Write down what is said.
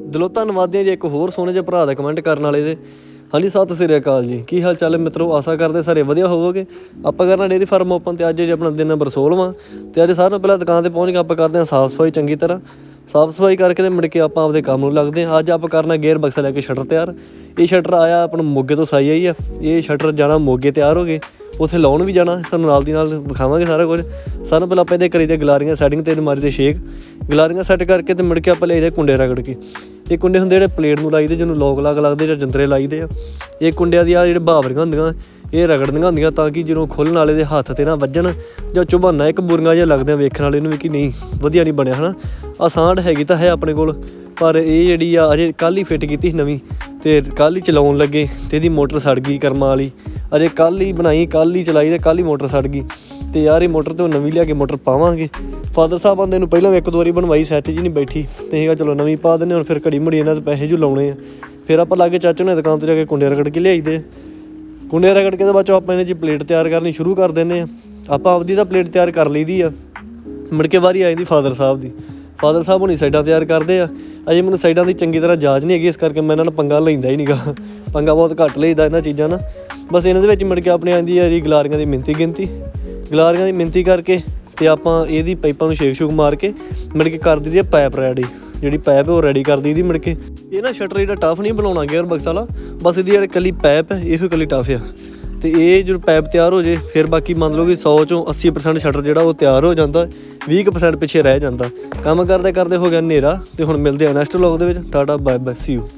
ਦਿਲੋਂ ਧੰਨਵਾਦੀ ਹਾਂ ਜੀ ਇੱਕ ਹੋਰ ਸੋਹਣੇ ਜਿਹੇ ਭਰਾ ਦਾ ਕਮੈਂਟ ਕਰਨ ਵਾਲੇ ਦੇ। ਹਾਂਜੀ, ਸਤਿ ਸ੍ਰੀ ਅਕਾਲ ਜੀ। ਕੀ ਹਾਲ ਚਾਲ ਹੈ ਮਿੱਤਰੋ? ਆਸਾ ਕਰਦੇ ਸਾਰੇ ਵਧੀਆ ਹੋਵੋਗੇ? ਆਪਾਂ ਕਰਨਾ ਡੇਰੀ ਫਾਰਮ ਓਪਨ ਤੇ ਅੱਜ ਜੀ ਆਪਣਾ ਦਿਨ ਨੰਬਰ 16ਵਾਂ ਤੇ ਅੱਜ ਸਾਰਿਆਂ ਨੂੰ ਪਹਿਲਾਂ ਦੁਕਾਨ ਤੇ ਪਹੁੰਚ ਕੇ ਆਪਾਂ ਕਰਦੇ ਹਾਂ ਸਾਫ਼ ਸਫ਼ਾਈ ਚੰਗੀ ਤਰ੍ਹਾਂ। ਸਾਫ਼ ਸਫ਼ਾਈ ਕਰਕੇ ਤੇ ਮੁੜ ਕੇ ਆਪਾਂ ਆਪਦੇ ਕੰਮ ਨੂੰ ਲੱਗਦੇ ਹਾਂ। ਅੱਜ ਆਪਾਂ ਕਰਨਾ ਗੇਅਰ ਬਕਸਾ ਲੈ ਕੇ ਸ਼ਟਰ ਤਿਆਰ। ਇਹ ਸ਼ਟਰ ਆਇਆ ਆਪਣਾ ਮੋਗੇ ਤੋਂ ਸਾਈ ਆਈ ਆ। ਇਹ ਸ਼ਟਰ ਜਾਣਾ ਮੋਗੇ ਤਿਆਰ ਹੋ ਗਏ। ਉੱਥੇ ਲਾਉਣ ਵੀ ਜਾਣਾ, ਤੁਹਾਨੂੰ ਨਾਲ ਦੀ ਨਾਲ ਵਿਖਾਵਾਂਗੇ ਸਾਰਾ ਕੁਝ। ਸਾਨੂੰ ਪਹਿਲਾਂ ਆਪਾਂ ਇਹਦੇ ਕਰੀ ਤੇ ਗਲਾਰੀਆਂ ਸੈਟਿੰਗ ਤੇ ਮਾਰੀ 'ਤੇ ਸ਼ੇਕ ਗਲਾਰੀਆਂ ਸੈੱਟ ਕਰਕੇ ਤੇ ਮੁੜ ਕੇ ਆਪਾਂ ਲਈਦੇ ਕੁੰਡੇ ਰਗੜ ਕੇ। ਇਹ ਕੁੰਡੇ ਹੁੰਦੇ ਜਿਹੜੇ ਪਲੇਟ ਨੂੰ ਲਾਈਦੇ, ਜਿਹਨੂੰ ਲੋਕ ਲਾਗ ਲੱਗਦੇ ਜਾਂ ਜੰਤਰੇ ਲਾਈਦੇ ਆ। ਇਹ ਕੁੰਡਿਆਂ ਦੀ ਆ ਜਿਹੜੇ ਬਾਵਰੀਆਂ ਹੁੰਦੀਆਂ, ਇਹ ਰਗੜਨੀਆਂ ਹੁੰਦੀਆਂ ਤਾਂ ਕਿ ਜਦੋਂ ਖੁੱਲਣ ਵਾਲੇ ਦੇ ਹੱਥ ਤੇ ਨਾ ਵੱਜਣ ਜਾਂ ਚੁਬਾਨਾ ਇੱਕ ਬੁਰੀਆਂ ਜਿਹਾ ਲੱਗਦੇ ਆ ਵੇਖਣ ਵਾਲੇ ਨੂੰ ਵੀ ਕਿ ਨਹੀਂ, ਵਧੀਆ ਨਹੀਂ ਬਣਿਆ, ਹਨਾ? ਆ ਸਾਂਢ ਹੈਗੀ ਤਾਂ ਹੈ ਆਪਣੇ ਕੋਲ, ਪਰ ਇਹ ਜਿਹੜੀ ਆ, ਅਜੇ ਕੱਲ ਹੀ ਫਿੱਟ ਕੀਤੀ ਸੀ ਨਵੀਂ ਤੇ ਕੱਲ ਹੀ ਚਲਾਉਣ ਲੱਗੇ ਤੇ ਇਹਦੀ ਮੋਟਰ ਸੜ ਗਈ ਕਰਮਾਂ ਵਾਲੀ। ਅਜੇ ਕੱਲ ਹੀ ਬਣਾਈ ਕੱਲ ਹੀ ਚਲਾਈ ਤੇ ਕੱਲ ਹੀ ਮੋਟਰ ਸੜ ਗਈ। ਤੇ ਯਾਰ ਇਹ ਮੋਟਰ ਤੋਂ ਨਵੀਂ ਲਿਆ ਕੇ ਮੋਟਰ ਪਾਵਾਂਗੇ। ਫਾਦਰ ਸਾਹਿਬ ਆਂਦੇ ਨੂੰ ਪਹਿਲਾਂ ਵੀ ਇੱਕ ਦੋ ਵਾਰੀ ਬਣਵਾਈ, ਸੈੱਟ ਜੀ ਨਹੀਂ ਬੈਠੀ। ਤੇ ਇਹਗਾ ਚਲੋ ਨਵੀਂ ਪਾ ਦਿੰਦੇ ਹੁਣ ਫਿਰ ਘੜੀ ਮੁੜੀ ਇਹਨਾਂ ਦੇ ਪੈਸੇ ਜੂ ਲਾਉਣੇ ਆ। ਫਿਰ ਆਪਾਂ ਲਾਗੇ ਚਾਚੂ ਨੇ ਦੁਕਾਨ ਤੋਂ ਜਾ ਕੇ ਕੁੰਡੇ ਰਗੜ ਕੇ ਲਿਆਈਦੇ ਆ। ਕੁੰਡੇ ਰਗੜ ਕੇ ਤੇ ਬਾਅਦ ਚੋਂ ਆਪਾਂ ਇਹਨੇ ਜੀ ਪਲੇਟ ਤਿਆਰ ਕਰਨੀ ਸ਼ੁਰੂ ਕਰ ਦਿੰਦੇ ਆ ਆਪਾਂ ਆਪਦੀ ਤਾਂ ਪਲੇਟ ਤਿਆਰ ਕਰ ਲਈਦੀ ਆ। ਮੁੜ ਕੇ ਵਾਰੀ ਆ ਜਾਂਦੀ ਫਾਦਰ ਸਾਹਿਬ ਦੀ। ਫਾਦਰ ਸਾਹਿਬ ਹੁਣੀ ਸਾਈਡਾਂ ਤਿਆਰ ਕਰਦੇ ਆ। ਅਜੇ ਮੈਨੂੰ ਸਾਈਡਾਂ ਦੀ ਚੰਗੀ ਤਰ੍ਹਾਂ ਜਾਚ ਨਹੀਂ ਹੈਗੀ, ਇਸ ਕਰਕੇ ਮੈਂ ਇਹਨਾਂ ਨੂੰ ਪੰਗਾ ਲੈਂਦਾ ਹੀ ਨਹੀਂਗਾ ਪੰਗਾ ਬਹੁਤ ਘੱਟ ਲਈਦਾ ਇਹਨਾਂ ਚੀਜ਼ਾਂ ਨਾਲ। ਬਸ ਇਹਨਾਂ ਦੇ ਵਿੱਚ ਮੁੜ ਕੇ ਆਪਣੇ ਆਂਦੀ ਆ ਜੀ ਗਲਾਰੀਆਂ ਦੀ ਮਿੰਤੀ ਗਿਣਤੀ, ਗਲਾਰੀਆਂ ਦੀ ਮਿੰਤੀ ਕਰਕੇ ਤੇ ਆਪਾਂ ਇਹਦੀ ਪਾਈਪਾਂ ਨੂੰ ਛੇਕ ਛੂਕ ਮਾਰ ਕੇ ਮੁੜ ਕੇ ਕਰ ਦਈਦੀ ਆ ਪਾਈਪ ਰੈਡੀ, ਜਿਹੜੀ ਪਾਈਪ ਹੈ ਉਹ ਰੈਡੀ ਕਰ ਦਈਦੀ ਮੁੜ ਕੇ। ਇਹ ਨਾ ਸ਼ਟਰ ਜਿਹੜਾ ਟਫ ਨਹੀਂ ਬਣਾਉਣਾ ਗੇਅਰ ਬਕਸ ਵਾਲਾ, ਬਸ ਇਹਦੀ ਜਿਹੜੀ ਕੱਲੀ ਪਾਈਪ ਹੈ, ਇਹੋ ਕੱਲੀ ਟਫ ਆ। ਤੇ ਇਹ ਜਦੋਂ ਪਾਈਪ ਤਿਆਰ ਹੋ ਜੇ, ਫਿਰ ਬਾਕੀ ਮੰਨ ਲਓ ਕਿ 100 ਚੋਂ 80% ਸ਼ਟਰ ਜਿਹੜਾ ਉਹ ਤਿਆਰ ਹੋ ਜਾਂਦਾ 20% ਪਿੱਛੇ ਰਹਿ ਜਾਂਦਾ। ਕੰਮ ਕਰਦੇ ਕਰਦੇ ਹੋ ਗਿਆ ਹਨੇਰਾ, ਤੇ ਹੁਣ ਮਿਲਦੇ ਆ ਨੈਕਸਟ ਵਲੌਗ ਦੇ ਵਿੱਚ। Tata bye bye see you